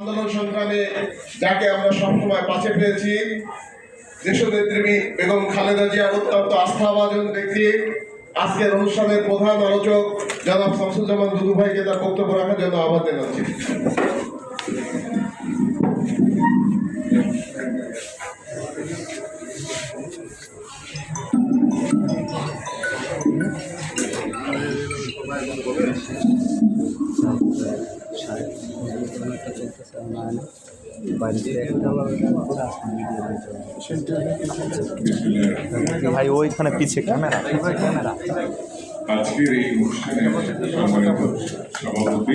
আন্দোলন সংগ্রামে যাকে আমরা সবসময় পাশে পেয়েছি, দেশনেত্রী বেগম খালেদা জিয়া অত্যন্ত আস্থাভাজন ব্যক্তি। আজকের অনুষ্ঠানের প্রধান আলোচক জনাব শামসুজ্জামান দুদু ভাইকে তার বক্তব্য রাখার জন্য আহ্বান জানাচ্ছি। ভাই ওইখানে পিছিয়ে ক্যামেরা ক্যামেরা। আজকের এই অনুষ্ঠানে সম্মানিত সভাপতি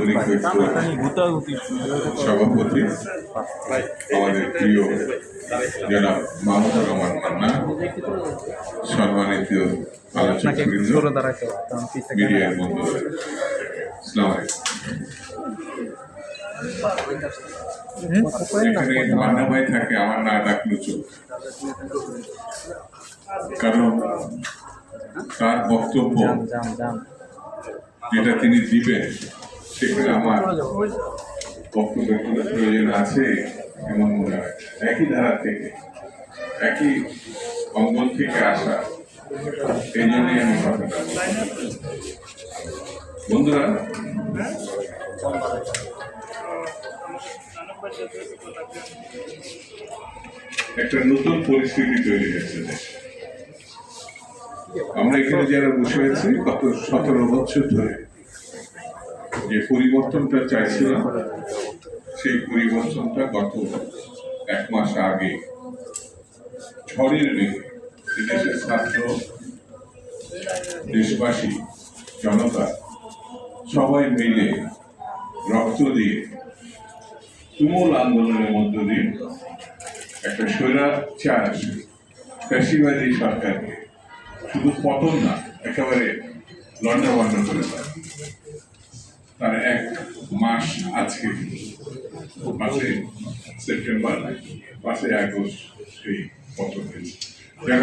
নাগরিক সভাপতি আমাদের প্রিয় যারা মাহমুদুর রহমান মান্না সম্মানিত আলোচক মিডিয়ার বন্ধু এখানে মান্না ভাই থাকে আমার না ডাকলো চোখ। কারণ তার বক্তব্য যেটা তিনি দিবেন সেখানে আমার বক্তব্যের কোনো প্রয়োজন আছে এমন মনে হয় একই ধারা থেকে একই অঙ্গন থেকে আসা এই জন্যই আমি কথাটা বন্ধুরা একটা নতুন পরিস্থিতি তৈরি হয়েছে আমরা এখানে যারা বসে আছি, গত সতেরো বছর ধরে যে পরিবর্তনটা চাইছিলাম, সেই পরিবর্তনটা গত এক মাস আগে ঝড়ের বেগে দেশের ছাত্র, দেশবাসী, জনতা, সবাই মিলে রক্ত দিয়ে তুমুল আন্দোলনের মধ্য দিয়ে একটা স্বৈরাচার ফ্যাসিবাদী সরকারকে শুধু পতন না, একেবারে লন্ডভন্ড করে তার এক মাস আজকে পাঁচই সেপ্টেম্বর পাঁচই আগস্ট সেই পতন হয়েছে।